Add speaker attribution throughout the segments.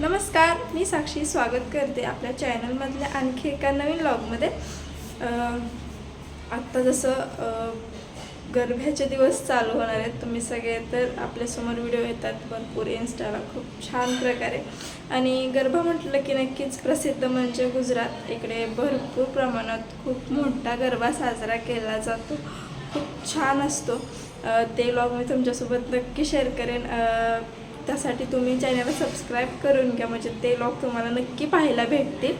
Speaker 1: नमस्कार मी साक्षी स्वागत करते आपल्या चॅनलमधल्या आणखी एका नवीन ब्लॉगमध्ये आत्ता जसं गरब्याचे दिवस चालू होणार आहेत तुम्ही सगळे तर आपल्यासमोर व्हिडिओ येतात. भरपूर इन्स्टाला खूप छान प्रकारे. आणि गरबा म्हटलं की नक्कीच प्रसिद्ध म्हणजे गुजरात. इकडे भरपूर प्रमाणात खूप मोठा गरबा साजरा केला जातो. खूप छान असतो. ते ब्लॉग मी तुमच्यासोबत नक्की शेअर करेन. त्यासाठी तुम्ही चॅनलला सबस्क्राईब करून घ्या. म्हणजे ते लॉग तुम्हाला नक्की पाहायला भेटतील.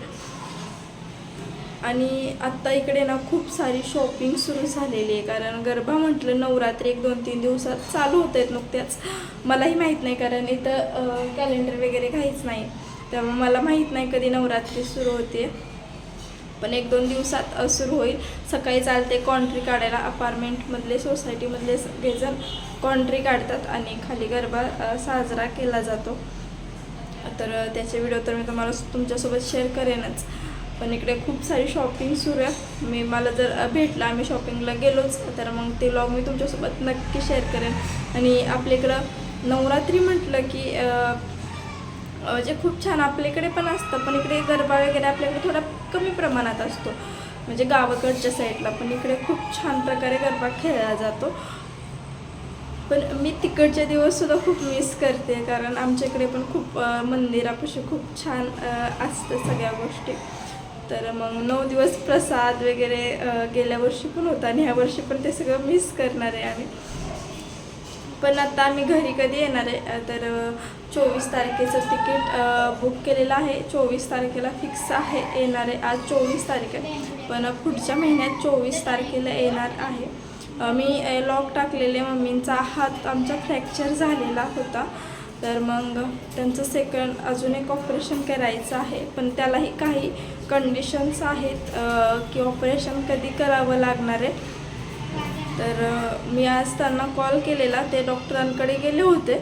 Speaker 1: आणि आत्ता इकडे ना खूप सारी शॉपिंग सुरू झालेली आहे. कारण गरबा म्हटलं नवरात्री एक दोन तीन दिवसात चालू होत आहेत नुकत्याच. मलाही माहीत नाही कारण इथं कॅलेंडर वगैरे काहीच नाही. त्यामुळे मला माहीत नाही कधी नवरात्री सुरू होते. पण एक दोन दिवसात सुरू होईल. सकाळी चालते कॉन्ट्री काढायला अपार्टमेंटमधले सोसायटीमधले सगळेजण कॉन्ट्री काढतात आणि खाली गरबा साजरा केला जातो. तर त्याचे व्हिडिओ तर मी तुम्हाला तुमच्यासोबत शेअर करेनच. पण इकडे खूप सारी शॉपिंग सुरू आहे. मी मला जर भेटलं आम्ही शॉपिंगला गेलोच तर मग ते लॉग मी तुमच्यासोबत नक्की शेअर करेन. आणि आपल्या इकडं नवरात्री म्हटलं की म्हणजे खूप छान आपल्याकडे पण असतं पण इकडे गरबा वगैरे आपल्याकडे थोडा कमी प्रमाणात असतो. म्हणजे गावाकडच्या साईडला पण इकडे खूप छान प्रकारे गरबा खेळला जातो. पण मी तिकडचे दिवससुद्धा खूप मिस करते कारण आमच्या इकडे पण खूप मंदिरापाशी खूप छान असतं सगळ्या गोष्टी. तर मग नऊ दिवस प्रसाद वगैरे गेल्या वर्षी पण होता आणि ह्या वर्षी पण ते सगळं मिस करणार आहे आम्ही. पण आता आम्ही घरी कधी येणार आहे? तर चोवीस तारखेचं तिकीट बुक केलेलं आहे. चोवीस तारखेला फिक्स आहे येणार आहे आज चोवीस तारीख. आहे पण पुढच्या महिन्यात चोवीस तारखेला येणार आहे. मी लॉक टाकलेले मम्मींचा हात आमचा फ्रॅक्चर झालेला होता. तर मग त्यांचं सेकंड अजून एक ऑपरेशन करायचं आहे. पण त्यालाही काही कंडिशन्स आहेत की ऑपरेशन कधी करावं लागणार आहे. तर मी आज त्यांना कॉल केलेला. ते डॉक्टरांकडे गेले होते.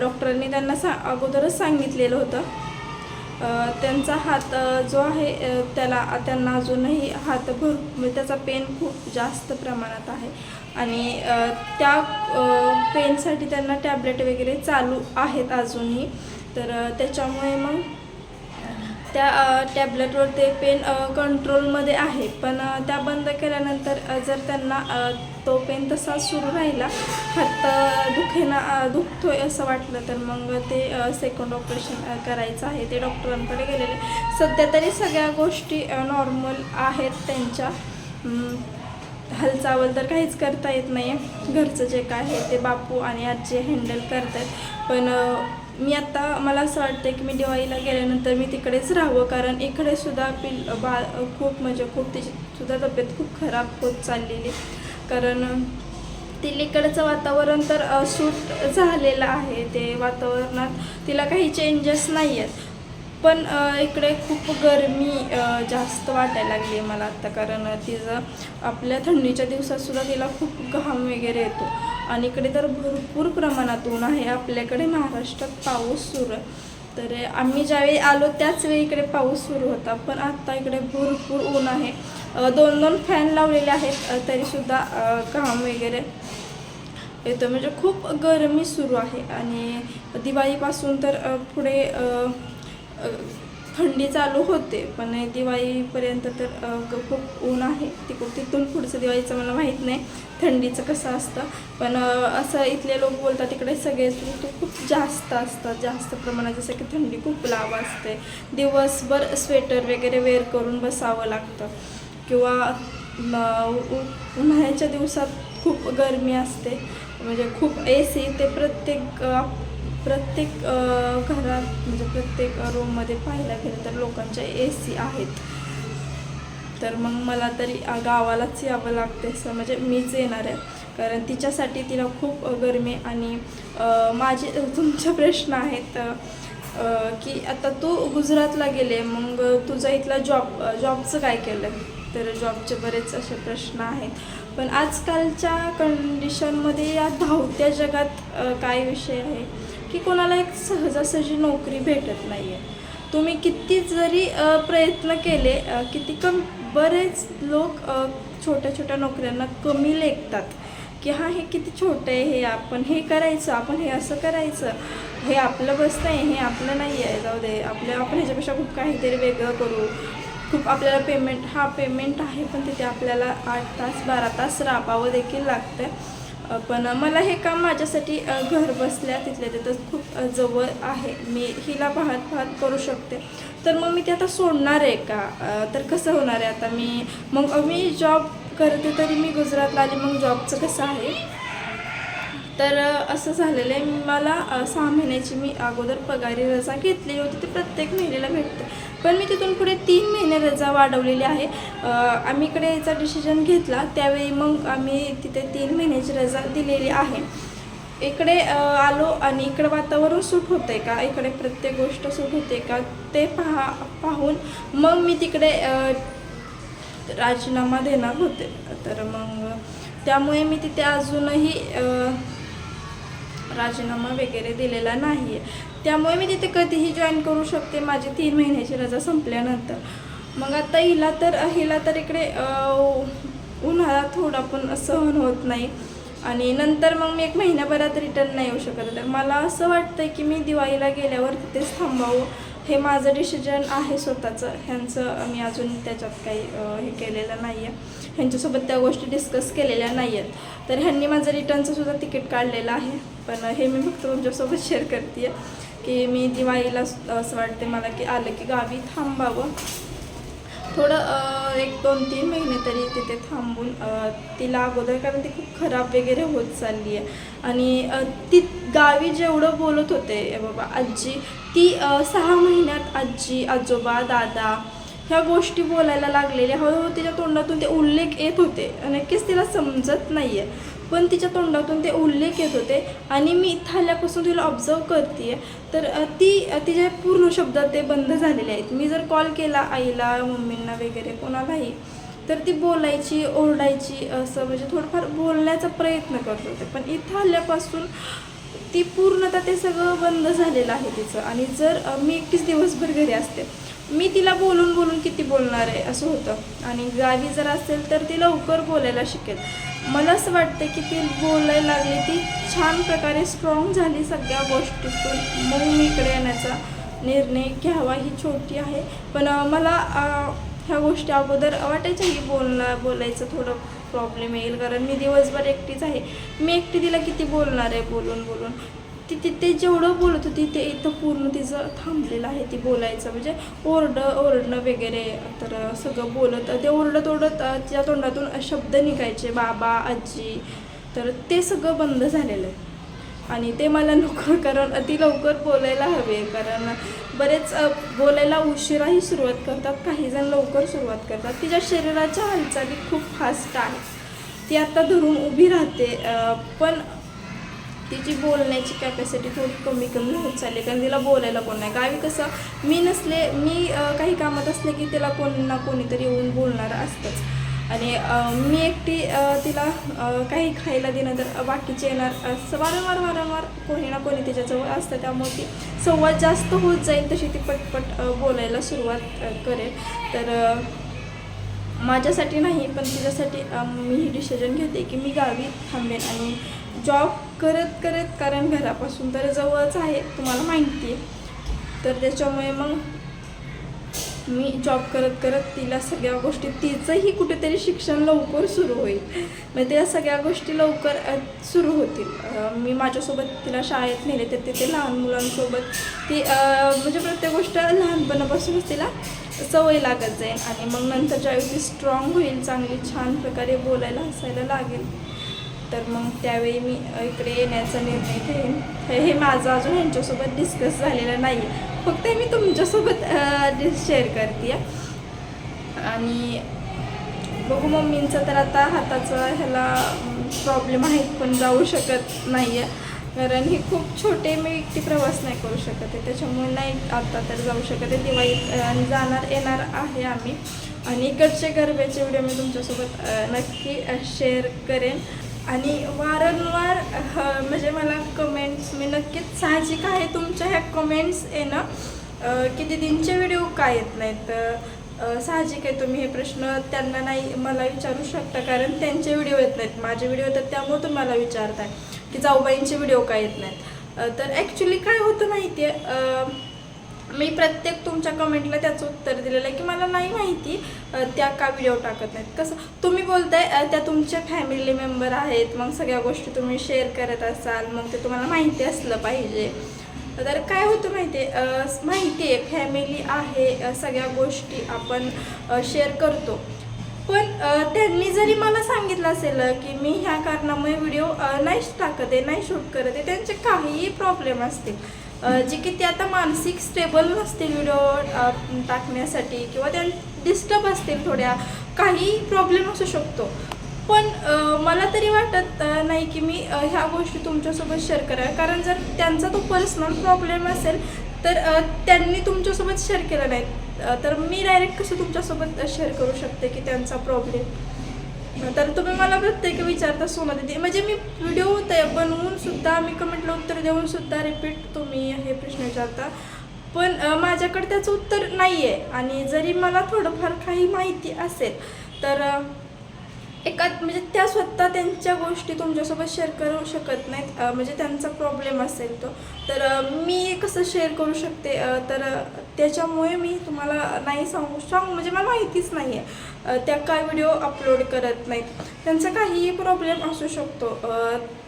Speaker 1: डॉक्टरांनी त्यांना सा अगोदरच सांगितलेलं होतं. त्यांचा हात जो आहे त्याला त्यांना अजूनही हात भर म्हणजे त्याचा पेन खूप जास्त प्रमाणात आहे. आणि त्या पेनसाठी त्यांना टॅबलेट वगैरे चालू आहेत अजूनही. तर त्याच्यामुळे मग त्या टॅबलेटवर ते पेन कंट्रोलमध्ये आहे. पण त्या बंद केल्यानंतर जर त्यांना तो पेन तसा सुरू राहिला हात दुखेना दुखतो दुखतोय असं वाटलं तर मग ते सेकंड ऑपरेशन करायचं आहे. ते डॉक्टरांकडे गेलेले. सध्या तरी सगळ्या गोष्टी नॉर्मल आहेत त्यांच्या. हालचाल तर काहीच करता येत नाही घरचं जे काय आहे ते बापू आणि आजी हँडल करतात पण मी आत्ता मला असं वाटतं की मी दिवाळीला गेल्यानंतर मी तिकडेच राहावं कारण इकडे सुद्धा पिल बाळ खूप म्हणजे खूप तिची सुद्धा तब्येत खूप खराब होत चाललेली. कारण तिलीकडचं वातावरण तर सूट झालेलं आहे. ते वातावरणात तिला काही चेंजेस नाही आहेत पण इकडे खूप गरमी जास्त वाटायला लागली आहे मला आत्ता कारण तिचं आपल्या थंडीच्या दिवसातसुद्धा तिला खूप घाम वगैरे येतो. आणि इकडे तर भरपूर प्रमाणात ऊन आहे. आपल्याकडे महाराष्ट्रात पाऊस सुरू तर आम्ही ज्यावेळी आलो त्याच वेळी इकडे पाऊस सुरू होता. पण आत्ता इकडे भरपूर ऊन आहे. दोन दोन फॅन लावलेले आहेत. तरीसुद्धा घाम वगैरे येतो. म्हणजे खूप गरमी सुरू आहे. आणि दिवाळीपासून तर पुढे थंडी चालू होते पण दिवाळीपर्यंत तर खूप ऊन आहे. तिकडून तिथून पुढचं दिवाळीचं मला माहीत नाही थंडीचं कसं असतं. पण असं इथले लोक बोलतात तिकडे सगळेच ऋतू खूप जास्त असतात जास्त प्रमाणात जसं की थंडी खूप लांब असते. दिवसभर स्वेटर वगैरे वेअर करून बसावं लागतं. किंवा उन्हाळ्याच्या दिवसात खूप गरमी असते. म्हणजे खूप ए सी ते प्रत्येक प्रत्येक घरात म्हणजे प्रत्येक रूममध्ये पाहायला गेलं तर लोकांच्या ए सी आहेत. तर मग मला तरी गावालाच यावं लागते असं म्हणजे मीच येणार आहे. कारण तिच्यासाठी तिला खूप गरमी आणि माझे तुमचे प्रश्न आहेत की आता तू गुजरातला गेले मग तुझा इथला जॉब जॉबचं काय केलं तर जॉबचे बरेच असे प्रश्न आहेत. पण आजकालच्या कंडिशनमध्ये या धावत्या जगात काय विषय आहे? की कोणाला एक सहजासहजी नोकरी भेटत नाही आहे तुम्ही किती जरी प्रयत्न केले किती कम बरेच लोक छोट्या छोट्या नोकऱ्यांना कमी लेखतात की हां हे किती छोटं आहे हे आपण हे करायचं आपण हे असं करायचं हे आपलं बसतं आहे हे आपलं नाही आहे जाऊ दे आपल्या आपण ह्याच्यापेक्षा खूप काहीतरी वेगळं करू. खूप आपल्याला पेमेंट हा पेमेंट आहे पण तिथे आपल्याला आठ तास बारा तास राबावं देखील लागतं आहे पण मला हे काम माझ्यासाठी घर बसल्या तिथल्या तिथं खूप जवळ आहे. मी हिला पाहत पाहत करू शकते. तर मग मी ते आता सोडणार आहे का? तर कसं होणार आहे आता मी? मग मी जॉब करते तरी मी गुजरातला आली मग जॉबचं कसं आहे? तर असं झालेलं आहे. मला सहा महिन्याची मी अगोदर पगारी रजा घेतली होती. ती प्रत्येक महिन्याला भेटते. पण मी तिथून पुढे तीन महिने रजा वाढवलेली आहे. आम्ही इकडे याचा डिसिजन घेतला त्यावेळी मग आम्ही तिथे तीन महिन्याची रजा दिलेली आहे. इकडे आलो आणि इकडे वातावरण सूट होते का? इकडे प्रत्येक गोष्ट सूट होते का? ते पहा पाहून मग मी तिकडे राजीनामा देणार होते. तर मग त्यामुळे मी तिथे अजूनही राजीनामा वगैरे दिलेला नाही आहे त्यामुळे मी तिथे कधीही जॉईन करू शकते. माझी तीन महिन्याची रजा संपल्यानंतर. मग आता हिला तर हिला तर इकडे उन्हाळा थोडा पण सहन होत नाही. आणि नंतर मग मी एक महिन्याभरात रिटर्न नाही येऊ शकत. तर मला असं वाटतं की मी दिवाळीला गेल्यावर तिथेच थांबावं. हे माझं डिसिजन आहे स्वतःचं. ह्यांचं मी अजून त्याच्यात काही हे केलेलं नाही आहे ह्यांच्यासोबत त्या गोष्टी डिस्कस केलेल्या नाही आहेत तर ह्यांनी माझं रिटर्नचं सुद्धा तिकीट काढलेलं आहे. पण हे मी फक्त तुमच्यासोबत शेअर करते की मी दिवाळीला असं वाटते मला की आलं की गावी थांबावं. थोडं एक दोन तीन महिने तरी तिथे थांबून तिला अगोदर कारण ती खूप खराब वगैरे होत चालली आहे आणि ती गावी जेवढं बोलत होते बाबा आजी ती सहा महिन्यात आजी आजोबा दादा ह्या गोष्टी बोलायला लागलेल्या. हळूहळू तिच्या तोंडातून ते उल्लेख येत होते. नक्कीच तिला समजत नाही आहे पण तिच्या तोंडातून ते उल्लेख येत होते. आणि मी इथं आल्यापासून तिला ऑब्झर्व करते तर ती तिच्या तिचे पूर्ण शब्द ते बंद झालेले आहेत. मी जर कॉल केला आईला मम्मींना वगैरे कोणालाही तर ती बोलायची ओरडायची असं म्हणजे थोडंफार बोलण्याचा प्रयत्न करत होते. पण इथं आल्यापासून ती पूर्णतः ते सगळं बंद झालेलं आहे तिचं. आणि जर मी एकटीच दिवसभर घरी असते मी तिला बोलून बोलून किती बोलणार आहे असं होतं. आणि गावी जर असेल तर ती लवकर बोलायला शिकेल. मला असं वाटतं की ती बोलायला लागली ती छान प्रकारे स्ट्रॉंग झाली सगळ्या गोष्टीतून. मग मी इकडे येण्याचा निर्णय घ्यावा ही छोटी आहे. पण मला ह्या गोष्टी अगोदर वाटायच्या की बोलणार बोलायचं थोडं प्रॉब्लेम येईल. कारण मी दिवसभर एकटीच आहे. मी एकटी तिला किती बोलणार आहे बोलून बोलून? ती तिथे जेवढं बोलत होती ते इथं पूर्ण तिचं थांबलेलं आहे ती बोलायचं. म्हणजे ओरड ओरडणं वगैरे तर सगळं बोलत ते ओरडत ओरडत तिच्या तोंडातून शब्द निघायचे बाबा आजी. तर ते सगळं बंद झालेलं आहे. आणि ते मला नको कारण अति लवकर बोलायला हवे कारण बरेच बोलायला उशिराही सुरुवात करतात काही जण लवकर सुरुवात करतात. तिच्या शरीराच्या हालचाली खूप फास्ट आहेत. ती आता धरून उभी राहते पण तिची बोलण्याची कॅपॅसिटी थोडी कमी कमी होत चालली कारण तिला बोलायला कोण नाही. गावी कसं मी नसले मी काही कामात असले की तिला कोण ना कोणीतरी येऊन बोलणार असतंच. आणि मी एकटी तिला काही खायला दिलं तर बाकीचे येणार. असं वारंवार वारंवार कोणी ना कोणी तिच्याजवळ असतं त्यामुळे ती संवाद जास्त होत जाईल तशी ती पटपट बोलायला सुरुवात करेल. तर माझ्यासाठी नाही पण तिच्यासाठी मी ही डिसिजन घेते की मी गावी थांबेन आणि जॉब करत करत कारण घरापासून तर जवळच आहे तुम्हाला माहिती आहे. तर त्याच्यामुळे मग मी जॉब करत करत तिला सगळ्या गोष्टी तिचंही कुठेतरी शिक्षण लवकर सुरू होईल. म्हणजे त्या सगळ्या गोष्टी लवकर सुरू होतील. मी माझ्यासोबत तिला शाळेत नेले तर तिथे लहान मुलांसोबत ती म्हणजे प्रत्येक गोष्ट लहानपणापासूनच तिला सवय लागत जाईल आणि मग नंतर ज्यावेळी स्ट्रॉंग होईल चांगली छान प्रकारे बोलायला हसायला लागेल. तर मग त्यावेळी मी इकडे येण्याचा निर्णय घेईन. हे माझं अजून यांच्यासोबत डिस्कस झालेलं नाही आहे फक्त मी तुमच्यासोबत शेअर करते आणि बघू मम्मींचं तर आता हाताचं ह्याला प्रॉब्लेम आहेत पण जाऊ शकत नाही आहे कारण हे खूप छोटे मी एकटी प्रवास नाही करू शकत आहे. त्याच्यामुळे नाही आता तर जाऊ शकत आहे. दिवाळीत आणि जाणार येणार आहे आम्ही. आणि इकडचे गरब्याचे व्हिडिओ मी तुमच्यासोबत नक्की शेअर करेन. आणि वारंवार म्हणजे मला कमेंट्स मी नक्कीच साहजिक आहे तुमच्या ह्या कमेंट्स येणं. किती की व्हिडिओ का येत नाहीत? साहजिक आहे तुम्ही हे प्रश्न त्यांना नाही मला विचारू शकता कारण त्यांचे व्हिडिओ येत नाहीत माझे व्हिडिओ येतात त्यामुळे तुम्हाला विचारताय की जाऊबाईंचे व्हिडिओ का येत नाहीत. तर ॲक्च्युली काय होतं माहिती आहे मी प्रत्येक तुमच्या कमेंटला त्याचं उत्तर दिलेलं आहे की मला नाही माहिती त्या का व्हिडिओ टाकत नाहीत. कसं तुम्ही बोलताय त्या तुमच्या फॅमिली मेंबर आहेत मग सगळ्या गोष्टी तुम्ही शेअर करत असाल मग ते तुम्हाला माहिती असलं पाहिजे. तर काय होतं माहिती आहे माहिती आहे फॅमिली आहे सगळ्या गोष्टी आपण शेअर करतो. पण त्यांनी जरी मला सांगितलं असेल की मी ह्या कारणामुळे व्हिडिओ नाही टाकत आहे नाही शूट करत आहे त्यांचे काहीही प्रॉब्लेम असतील. जे की ते आता मानसिक स्टेबल नसतील व्हिडिओ टाकण्यासाठी किंवा त्या डिस्टर्ब असतील थोड्या काही प्रॉब्लेम असू शकतो. पण मला तरी वाटत नाही की मी ह्या गोष्टी तुमच्यासोबत शेअर कराव्या. कारण जर त्यांचा तो पर्सनल प्रॉब्लेम असेल तर त्यांनी तुमच्यासोबत शेअर केला नाही. तर मी डायरेक्ट कसं तुमच्यासोबत शेअर करू शकते की त्यांचा प्रॉब्लेम तर तुम्ही मला प्रत्येक विचारता सोमा दिदी. म्हणजे मी व्हिडिओ ते बनवून सुद्धा मी कमेंटला उत्तर देऊन सुद्धा रिपीट तुम्ही हे प्रश्न विचारता. पण माझ्याकडे त्याचं उत्तर नाही आहे आणि जरी मला थोडंफार काही माहिती असेल तर एका म्हणजे त्या स्वतः त्यांच्या गोष्टी तुमच्यासोबत शेअर करू शकत नाहीत. म्हणजे त्यांचा प्रॉब्लेम असेल तो. तर मी कसं शेअर करू शकते? तर त्याच्यामुळे मी तुम्हाला नाही सांगू सांगू म्हणजे मला माहितीच नाही आहे त्या काय व्हिडिओ अपलोड करत नाहीत? त्यांचा काहीही प्रॉब्लेम असू शकतो.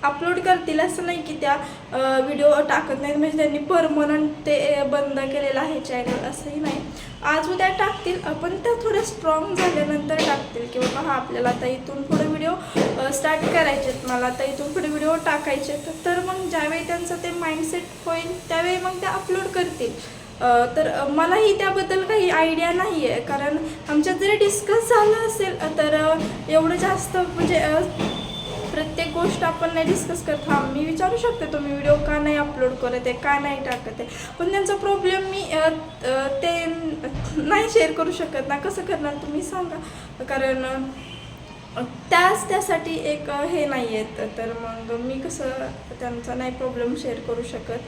Speaker 1: अपलोड करतील असं नाही की त्या व्हिडिओ टाकत नाहीत. म्हणजे त्यांनी परमनंट ते बंद केलेलं आहे चॅनल असंही नाही. आज उद्या टाकतील. आपण पण त्या थोड्या स्ट्रॉंग झाल्यानंतर टाकतील. की बाबा हा आपल्याला आता इथून पुढे व्हिडिओ स्टार्ट करायचे आहेत. मला आता इथून पुढे व्हिडिओ टाकायचे आहेत. तर मग ज्यावेळी त्यांचं ते माइंडसेट होईल त्यावेळी मग ते अपलोड करतील. तर मलाही त्याबद्दल काही आयडिया नाही आहे कारण आमच्यात जरी डिस्कस झालं असेल तर एवढं जास्त म्हणजे प्रत्येक गोष्ट आपण नाही डिस्कस करत. हा मी विचारू शकते तुम्ही व्हिडिओ का नाही अपलोड करत आहे का नाही टाकत आहे? पण त्यांचा प्रॉब्लेम मी ते नाही शेअर करू शकत ना. कसं करणार तुम्ही सांगा. कारण त्याच त्यासाठी एक हे नाही आहेत तर मग मी कसं त्यांचा नाही प्रॉब्लेम शेअर करू शकत.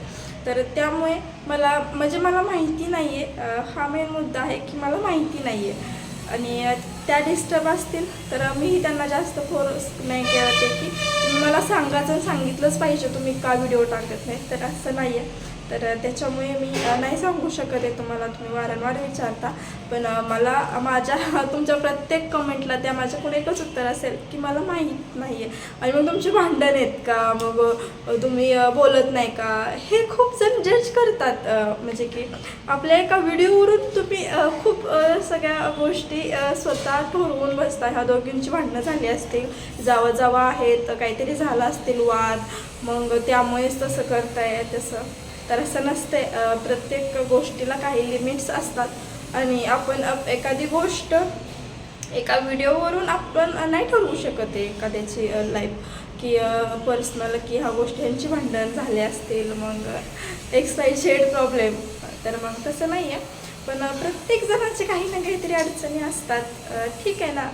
Speaker 1: तर त्यामुळे मला म्हणजे मला माहिती नाही आहे हा मेन मुद्दा आहे की मला माहिती नाही आहे आणि त्या डिस्टर्ब असतील तर मीही त्यांना जास्त फोर्स नाही केलं ते की तुम्ही मला सांगायचं सांगितलंच पाहिजे तुम्ही का व्हिडिओ टाकत नाही? तर असं नाही आहे तर त्याच्यामुळे मी नाही सांगू शकत आहे तुम्हाला तुम्ही वारंवार विचारता. पण मला माझ्या तुमच्या प्रत्येक कमेंटला त्या माझ्याकडून एकच उत्तर असेल की मला माहीत नाही आहे आणि मग तुमचे भांडण आहेत का? मग तुम्ही बोलत नाही का? हे खूप जण जज करतात. म्हणजे की आपल्या एका व्हिडिओवरून तुम्ही खूप सगळ्या गोष्टी स्वतः ठरवून बसता. ह्या दोघींची भांडणं झाली असतील. जावं जावं आहेत काहीतरी झालं असतील वाद. मग त्यामुळेच तसं करताय तसं. तर असं नसते प्रत्येक गोष्टीला काही लिमिट्स असतात. आणि आपण एखादी गोष्ट एका व्हिडिओवरून आपण नाही ठरवू शकत आहे एखाद्याची लाईफ की पर्सनल की ह्या गोष्टी यांची भांडण झाले असतील मग एक्सपाई शेड प्रॉब्लेम तर मग तसं नाही आहे. पण प्रत्येक जणाचे काही ना काहीतरी अडचणी असतात. ठीक आहे ना.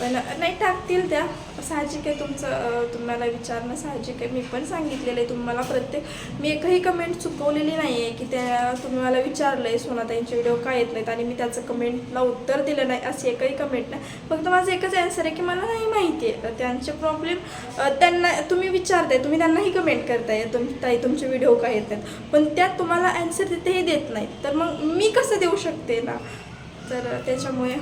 Speaker 1: पण नाही टाकतील त्या. साहजिक आहे तुमचं तुम्हाला विचारणं साहजिक आहे. मी पण सांगितलेलं आहे तुम्हाला प्रत्येक मी एकही कमेंट चुकवलेली नाही आहे की त्या तुम्ही मला विचारलं आहे सोनाताईंचे व्हिडिओ का येत नाहीत आणि मी त्याचं कमेंटला उत्तर दिलं नाही असे एकही कमेंट नाही. फक्त माझं एकच आन्सर आहे की मला नाही माहिती आहे त्यांचे प्रॉब्लेम त्यांना तुम्ही विचारताय तुम्ही त्यांनाही कमेंट करताय तुम ताई तुमचे व्हिडिओ का येत नाहीत. पण त्यात तुम्हाला ॲन्सर तिथेही देत नाहीत. तर मग मी कसं देऊ शकते ना? तर त्याच्यामुळे